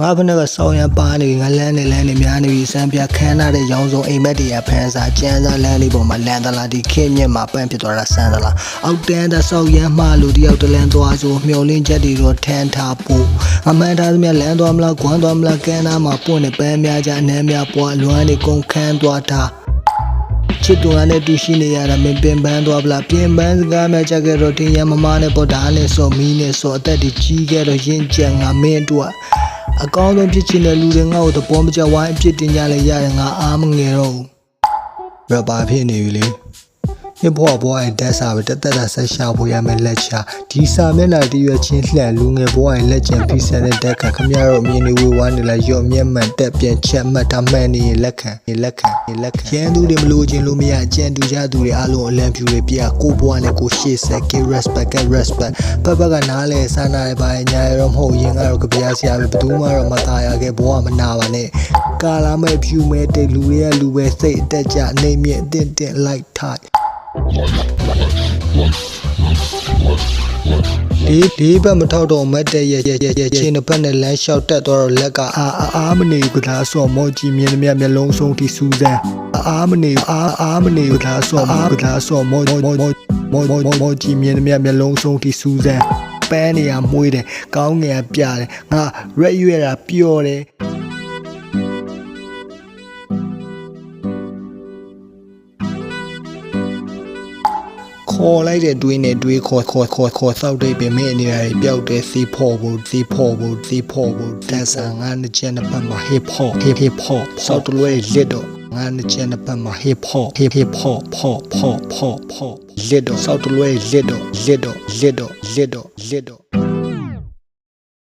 ငါဖနက်ကစောင်းရန်ပါနေပြီငါလန်းနေလန်းနေများနေပြီစမ်းပြခမ်းနားတဲ့ရောင်စုံအိမ်မက်တွေကဖန်စာကျန်းစာလန်းလေးပေါ်မှာလန်သလားဒီခေတ်မြင့်မှာပန့်ဖြစ်သွားတာဆန်းသလားအောက်တန်းတဲ့စောက်ရန်မှလူတယောက်တလန်းသွားဆိုမျောလင်းချက်တွေတော့ထမ်းထားဖို့အမှန်ထားသမျှလန်းသွားမလားကွမ်းသွားမလားကန်းနာမှာပွင့်နေပန်းများကြအနှမ်းများပွားလွမ်းနေကုန်ခန်းသွားတာချစ်တူကနဲ့တူရှိနေရတာမင်းပင်ပန်းသွားပလားပြင်ပန်းစကားများကြခဲ့တော့တင်ရမမနဲ့ပေါ်ဓာတ်နဲ့စော်မီးနဲ့စော်အသက်တွေကြီးခဲ့တော့ရင်ကြံငါမင်းတို့ အကောင်းဆုံးဖြစ်ချင်တဲ့လူတွေငါ့ကိုသဘောမကျဝိုင်းအဖြစ်တင်ကြလဲရတယ်ငါအားမငယ်တော့ဘူးရပါဖြစ်နေပြီလေ ဒီဘွားဘွားရဲ့တက်စာပဲတက်တက်တာဆက်ရှာဖို့ရမယ်လက်ချဒီစာမျက်နှာတရွက်ချင်းလှန်လူငယ်ဘွားရဲ့လက်ကျန်ဖိဆန်တဲ့တက်ကခမရတော့မြင်နေဝေဝါးနေလားရော့မျက်မှန်တက်ပြန်ချက်မှတ်တာမှန်နေရင်လက်ခံလက်ခံလက်ခံရန်သူတွေမလို့ခြင်းလို့မရအကျန်တူကြသူတွေအားလုံးအလံဖြူတွေပြကိုဘွားနဲ့ကိုရှေ့ဆက် get respect get respect ဘဘကနားလဲစာနာရပါညာရတော့မဟုတ်ရင်ကတော့ကြပြားဆရာပဲဘယ်သူမှတော့မသားရခဲ့ဘွားမနာပါနဲ့ကာလာမဲ့ဖြူမဲ့တိတ်လူတွေကလူပဲစိတ်အတက်ကြနေမြင့်အတင်းတင်း like tight ဒီဒီဘက်မထောက်တော့မတ်တဲ့ရဲ့ရဲ့ရဲ့ချင်းတစ်ဖက်နဲ့လမ်းလျှောက်တက်သွားတော့လက်ကအာအာမနေကလားဆော်မော့ကြီးမြင်မြမျက်လုံးဆုံးထိစူးစမ်းအာမနေအာအာမနေကလားဆော်မော့ကလားဆော်မော့မော့မော့မော့မော့မော့ကြီးမြင်မြမျက်လုံးဆုံးထိစူးစမ်းပန်းနေရမွေးတယ်ကောင်းငယ်ပြတယ်ငါရက်ရွဲ့တာပျော်တယ် ခေါ်လိုက်တဲ့တွေးနဲ့တွေးခေါ်ခေါ်ခေါ်ခေါ်စောက်တဲ့ပင်မဲ့နေရာတွေပျောက်တဲ့စီးဖို့ဘူးစီးဖို့ဘူးစီးဖို့ဘူးတက်ဆန်ငါနဲ့ချင်တဲ့ဘက်မှာ hip hop hip hip hop စောက်တလွဲလစ်တော့ငါနဲ့ချင်တဲ့ဘက်မှာ hip hop hip hip hop pop pop pop pop လစ်တော့စောက်တလွဲလစ်တော့လစ်တော့လစ်တော့လစ်တော့လစ်တော့